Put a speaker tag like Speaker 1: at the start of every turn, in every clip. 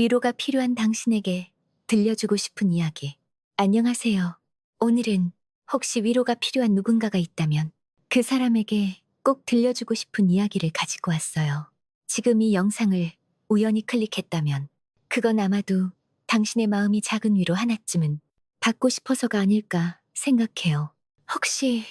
Speaker 1: 위로가 필요한 당신에게 들려주고 싶은 이야기. 안녕하세요. 오늘은 혹시 위로가 필요한 누군가가 있다면 그 사람에게 꼭 들려주고 싶은 이야기를 가지고 왔어요. 지금 이 영상을 우연히 클릭했다면 그건 아마도 당신의 마음이 작은 위로 하나쯤은 받고 싶어서가 아닐까 생각해요. 혹시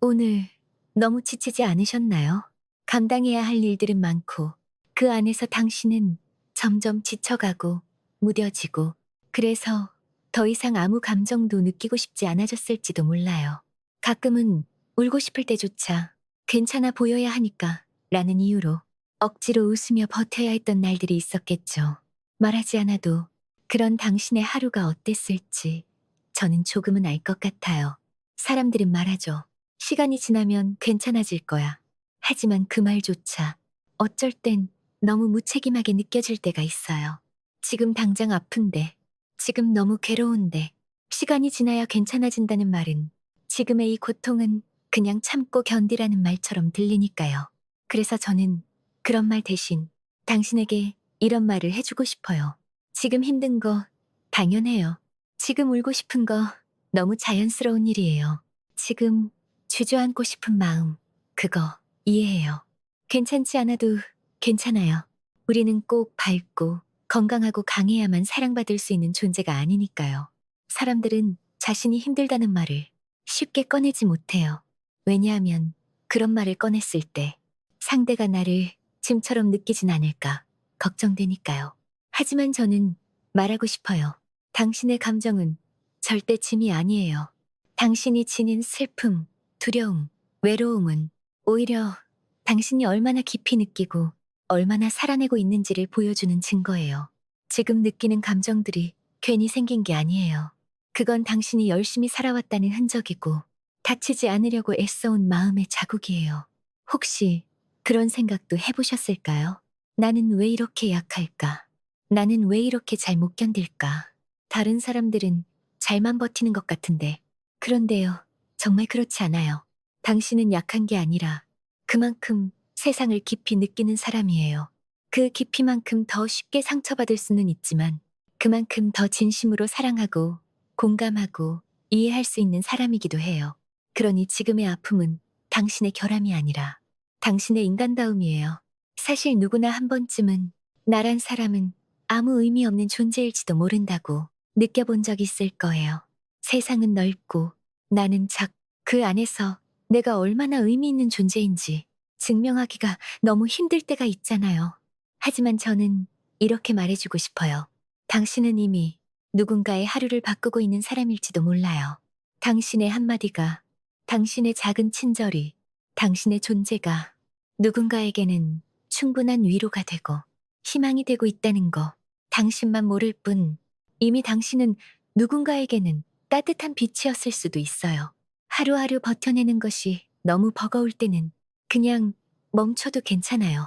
Speaker 1: 오늘 너무 지치지 않으셨나요? 감당해야 할 일들은 많고 그 안에서 당신은 점점 지쳐가고 무뎌지고 그래서 더 이상 아무 감정도 느끼고 싶지 않아졌을지도 몰라요. 가끔은 울고 싶을 때조차 괜찮아 보여야 하니까 라는 이유로 억지로 웃으며 버텨야 했던 날들이 있었겠죠. 말하지 않아도 그런 당신의 하루가 어땠을지 저는 조금은 알 것 같아요. 사람들은 말하죠. 시간이 지나면 괜찮아질 거야. 하지만 그 말조차 어쩔 땐 너무 무책임하게 느껴질 때가 있어요. 지금 당장 아픈데, 지금 너무 괴로운데, 시간이 지나야 괜찮아진다는 말은 지금의 이 고통은 그냥 참고 견디라는 말처럼 들리니까요. 그래서 저는 그런 말 대신 당신에게 이런 말을 해주고 싶어요. 지금 힘든 거 당연해요. 지금 울고 싶은 거 너무 자연스러운 일이에요. 지금 주저앉고 싶은 마음, 그거 이해해요. 괜찮지 않아도 괜찮아요. 우리는 꼭 밝고 건강하고 강해야만 사랑받을 수 있는 존재가 아니니까요. 사람들은 자신이 힘들다는 말을 쉽게 꺼내지 못해요. 왜냐하면 그런 말을 꺼냈을 때 상대가 나를 짐처럼 느끼진 않을까 걱정되니까요. 하지만 저는 말하고 싶어요. 당신의 감정은 절대 짐이 아니에요. 당신이 지닌 슬픔, 두려움, 외로움은 오히려 당신이 얼마나 깊이 느끼고 얼마나 살아내고 있는지를 보여주는 증거예요. 지금 느끼는 감정들이 괜히 생긴 게 아니에요. 그건 당신이 열심히 살아왔다는 흔적이고 다치지 않으려고 애써온 마음의 자국이에요. 혹시 그런 생각도 해보셨을까요? 나는 왜 이렇게 약할까? 나는 왜 이렇게 잘 못 견딜까? 다른 사람들은 잘만 버티는 것 같은데. 그런데요, 정말 그렇지 않아요. 당신은 약한 게 아니라 그만큼 세상을 깊이 느끼는 사람이에요. 그 깊이만큼 더 쉽게 상처받을 수는 있지만 그만큼 더 진심으로 사랑하고 공감하고 이해할 수 있는 사람이기도 해요. 그러니 지금의 아픔은 당신의 결함이 아니라 당신의 인간다움이에요. 사실 누구나 한 번쯤은 나란 사람은 아무 의미 없는 존재일지도 모른다고 느껴본 적 있을 거예요. 세상은 넓고 나는 작, 그 안에서 내가 얼마나 의미 있는 존재인지 증명하기가 너무 힘들 때가 있잖아요. 하지만 저는 이렇게 말해주고 싶어요. 당신은 이미 누군가의 하루를 바꾸고 있는 사람일지도 몰라요. 당신의 한마디가, 당신의 작은 친절이, 당신의 존재가 누군가에게는 충분한 위로가 되고 희망이 되고 있다는 거 당신만 모를 뿐 이미 당신은 누군가에게는 따뜻한 빛이었을 수도 있어요. 하루하루 버텨내는 것이 너무 버거울 때는 그냥 멈춰도 괜찮아요.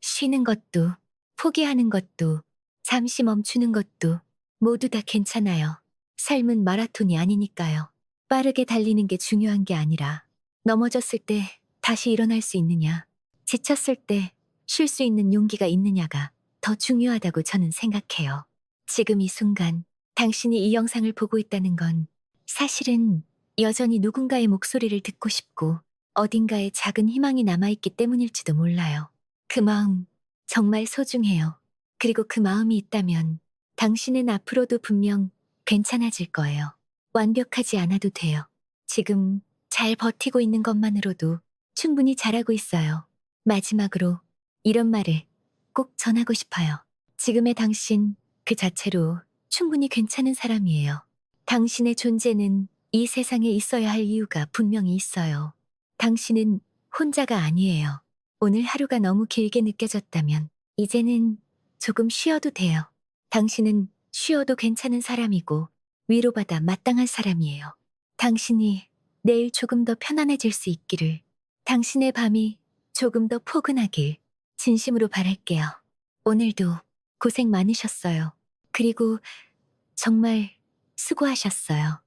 Speaker 1: 쉬는 것도, 포기하는 것도, 잠시 멈추는 것도 모두 다 괜찮아요. 삶은 마라톤이 아니니까요. 빠르게 달리는 게 중요한 게 아니라 넘어졌을 때 다시 일어날 수 있느냐, 지쳤을 때 쉴 수 있는 용기가 있느냐가 더 중요하다고 저는 생각해요. 지금 이 순간 당신이 이 영상을 보고 있다는 건 사실은 여전히 누군가의 목소리를 듣고 싶고 어딘가에 작은 희망이 남아있기 때문일지도 몰라요. 그 마음 정말 소중해요. 그리고 그 마음이 있다면 당신은 앞으로도 분명 괜찮아질 거예요. 완벽하지 않아도 돼요. 지금 잘 버티고 있는 것만으로도 충분히 잘하고 있어요. 마지막으로 이런 말을 꼭 전하고 싶어요. 지금의 당신 그 자체로 충분히 괜찮은 사람이에요. 당신의 존재는 이 세상에 있어야 할 이유가 분명히 있어요. 당신은 혼자가 아니에요. 오늘 하루가 너무 길게 느껴졌다면 이제는 조금 쉬어도 돼요. 당신은 쉬어도 괜찮은 사람이고 위로받아 마땅한 사람이에요. 당신이 내일 조금 더 편안해질 수 있기를, 당신의 밤이 조금 더 포근하길 진심으로 바랄게요. 오늘도 고생 많으셨어요. 그리고 정말 수고하셨어요.